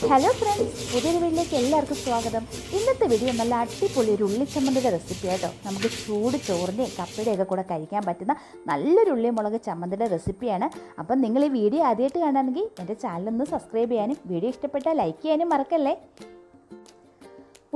Hello friends പുതിയൊരു വീട്ടിലേക്ക് എല്ലാവർക്കും സ്വാഗതം. ഇന്നത്തെ വീഡിയോ നല്ല അടിപൊളി ഒരു ഉള്ളിച്ചമ്മന്തിയുടെ റെസിപ്പി ആട്ടോ. നമുക്ക് ചൂട് ചോറിന്റെയും കപ്പയുടെയൊക്കെ കൂടെ കഴിക്കാൻ പറ്റുന്ന നല്ലൊരു ഉള്ളി മുളക് ചമ്മന്തിയുടെ റെസിപ്പിയാണ് അപ്പം നിങ്ങൾ ഈ വീഡിയോ ആദ്യമായിട്ട് കാണുകയാണെങ്കിൽ എന്റെ ചാനലൊന്ന് സബ്സ്ക്രൈബ് ചെയ്യാനും വീഡിയോ ഇഷ്ടപ്പെട്ടാൽ ലൈക്ക് ചെയ്യാനും മറക്കല്ലേ?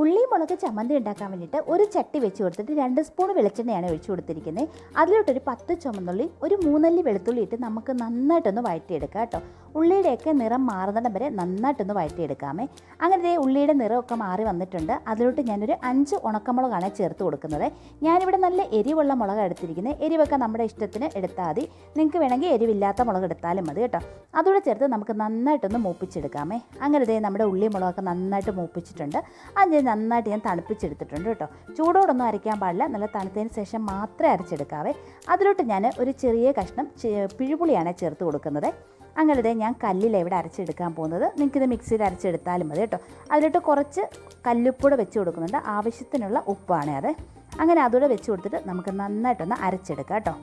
ഉള്ളി മുളക് ചമ്മന്തി ഉണ്ടാക്കാൻ വേണ്ടിയിട്ട് ഒരു ചട്ടി വെച്ച് കൊടുത്തിട്ട് രണ്ട് സ്പൂൺ വെളിച്ചെണ്ണയാണ് ഒഴിച്ചു കൊടുത്തിരിക്കുന്നത്. അതിലോട്ടൊരു പത്ത് ചുമന്നുള്ളി ഒരു മൂന്നല്ലി വെളുത്തുള്ളി ഇട്ട് നമുക്ക് നന്നായിട്ടൊന്ന് വഴറ്റിയെടുക്കാം കേട്ടോ. ഉള്ളിയുടെയൊക്കെ നിറം മാറുന്നിടം വരെ നന്നായിട്ടൊന്ന് വഴറ്റിയെടുക്കാമേ. അങ്ങനെ ഉള്ളിയുടെ നിറമൊക്കെ മാറി വന്നിട്ടുണ്ട്. അതിലോട്ട് ഞാനൊരു അഞ്ച് ഉണക്കമുളകാണ് ചേർത്ത് കൊടുക്കുന്നത്. ഞാനിവിടെ നല്ല എരിവുള്ള മുളക് എടുത്തിരിക്കുന്നത്. എരിവൊക്കെ നമ്മുടെ ഇഷ്ടത്തിന് എടുത്താൽ മതി. നിങ്ങൾക്ക് വേണമെങ്കിൽ എരിവില്ലാത്ത മുളക് എടുത്താലും മതി കേട്ടോ. അതുകൂടെ ചേർത്ത് നമുക്ക് നന്നായിട്ടൊന്ന് മൂപ്പിച്ചെടുക്കാമേ. അങ്ങനെ ദേ നമ്മുടെ ഉള്ളി മുളകൊക്കെ നന്നായിട്ട് മൂപ്പിച്ചിട്ടുണ്ട്. അത് നന്നായിട്ട് ഞാൻ തണുപ്പിച്ചെടുത്തിട്ടുണ്ട് കേട്ടോ. ചൂടോടൊന്നും അരയ്ക്കാൻ പാടില്ല. നല്ല തണുത്തതിന് ശേഷം മാത്രമേ അരച്ചെടുക്കാവേ. അതിലോട്ട് ഞാൻ ഒരു ചെറിയ കഷ്ണം പിഴുപുളിയാണ് ചേർത്ത് കൊടുക്കുന്നത്. അങ്ങനെ ഞാൻ കല്ലിൽ എവിടെ അരച്ചെടുക്കാൻ പോകുന്നത്. നിങ്ങൾക്കിത് മിക്സിയിൽ അരച്ചെടുത്താലും മതി കേട്ടോ. അതിലിട്ട് കുറച്ച് കല്ലുപ്പൂടെ വെച്ച് കൊടുക്കുന്നുണ്ട്. ആവശ്യത്തിനുള്ള ഉപ്പാണ് അത്. അങ്ങനെ അതുകൂടെ വെച്ച് കൊടുത്തിട്ട് നമുക്ക് നന്നായിട്ടൊന്ന് അരച്ചെടുക്കാം കേട്ടോ.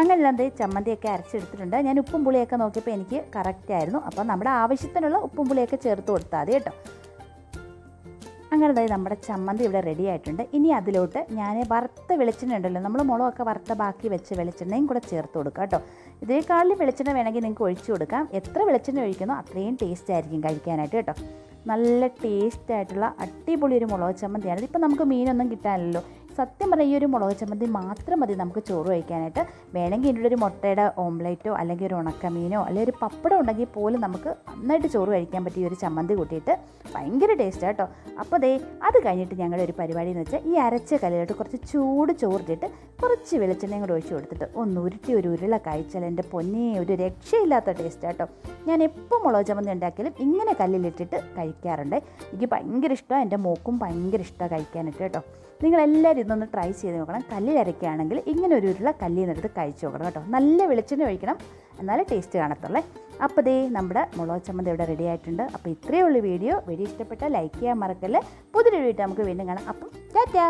അങ്ങനെ ദേ ചമ്മന്തിയൊക്കെ അരച്ചെടുത്തിട്ടുണ്ട്. ഞാൻ ഉപ്പും പുളിയൊക്കെ നോക്കിയപ്പോൾ എനിക്ക് കറക്റ്റ് ആയിരുന്നു. അപ്പോൾ നമ്മുടെ ആവശ്യത്തിനുള്ള ഉപ്പും പുളിയൊക്കെ ചേർത്ത് കൊടുത്താൽ മതി കേട്ടോ. അങ്ങനെ തന്നെ നമ്മുടെ ചമ്മന്തി ഇവിടെ റെഡി ആയിട്ടുണ്ട്. ഇനി അതിലോട്ട് ഞാൻ വറുത്ത വെളിച്ചെണ്ണ ഉണ്ടല്ലോ നമ്മൾ മുളകൊക്കെ വറുത്ത ബാക്കി വെച്ച് വെളിച്ചെണ്ണയും കൂടെ ചേർത്ത് കൊടുക്കുക കേട്ടോ. ഇതിനേക്കാളും വെളിച്ചെണ്ണ വേണമെങ്കിൽ നിങ്ങൾക്ക് ഒഴിച്ചു കൊടുക്കാം. എത്ര വെളിച്ചെണ്ണ ഒഴിക്കുന്നോ അത്രയും ടേസ്റ്റ് ആയിരിക്കും കഴിക്കാനായിട്ട് കേട്ടോ. നല്ല ടേസ്റ്റ് ആയിട്ടുള്ള അടിപൊളി ഒരു മുളക് ചമ്മന്തിയാണ് ഇതിപ്പോൾ നമുക്ക് മീനൊന്നും കിട്ടാനില്ലല്ലോ. സത്യം പറഞ്ഞാൽ ഈ ഒരു മുളക് ചമ്മന്തി മാത്രം മതി നമുക്ക് ചോറ് കഴിക്കാനായിട്ട്. വേണമെങ്കിൽ ഇതിന്റെ ഒരു മുട്ടയുടെ ഓംലേറ്റോ അല്ലെങ്കിൽ ഒരു ഉണക്കമീനോ അല്ലെങ്കിൽ ഒരു പപ്പടം ഉണ്ടെങ്കിൽ പോലും നമുക്ക് നന്നായിട്ട് ചോറ് കഴിക്കാൻ പറ്റിയ ഒരു ചമ്മന്തി കൂട്ടിയിട്ട് ഭയങ്കര ടേസ്റ്റ് കേട്ടോ. അപ്പോൾ ദേ അത് കഴിഞ്ഞിട്ട് ഞങ്ങളുടെ ഒരു പരിപാടി എന്ന് വെച്ചാൽ ഈ അരച്ച കല്ലിലോട്ട് കുറച്ച് ചൂട് ചോറിട്ടിട്ട് കുറച്ച് വെളിച്ചെണ്ണയും കൂടെ ഒഴിച്ച് കൊടുത്തിട്ട് ഒന്ന് ഉരുട്ടി ഒരു ഉരുള കഴിച്ചാൽ എന്റെ പൊന്നേ ഒരു രക്ഷയില്ലാത്ത ടേസ്റ്റ് കേട്ടോ. ഞാൻ എപ്പോൾ മുളക് ചമ്മന്തി ഉണ്ടാക്കിയാലും ഇങ്ങനെ കല്ലിലിട്ടിട്ട് കഴിക്കാറുണ്ട്. എനിക്ക് ഭയങ്കര ഇഷ്ടമാണ്. എന്റെ മോക്കും ഭയങ്കര ഇഷ്ടമാണ് കഴിക്കാനായിട്ട് കേട്ടോ. നിങ്ങളെല്ലാവരും ഇതൊന്ന് ട്രൈ ചെയ്ത് നോക്കണം. കല്ലിലരയ്ക്കുകയാണെങ്കിൽ ഇങ്ങനെ ഒരു ഉരുള കല്ലിൽ നിന്നെടുത്ത് കഴിച്ചു നോക്കണം കേട്ടോ. നല്ല വെളിച്ചെണ്ണ ഒഴിക്കണം. എന്നാലേ ടേസ്റ്റ് കാണത്തുള്ളേ. അപ്പോൾ ദേ നമ്മുടെ മുളക് ചമ്മന്തി ഇവിടെ റെഡി ആയിട്ടുണ്ട്. അപ്പോൾ ഇത്രയേ ഉള്ളൂ വീഡിയോ വീഡിയോ ഇഷ്ടപ്പെട്ടാൽ ലൈക്ക് ചെയ്യാൻ മറക്കല്ലേ. പുതിയൊരു വീഡിയോ നമുക്ക് വീണ്ടും കാണാം. അപ്പം ടാറ്റാ!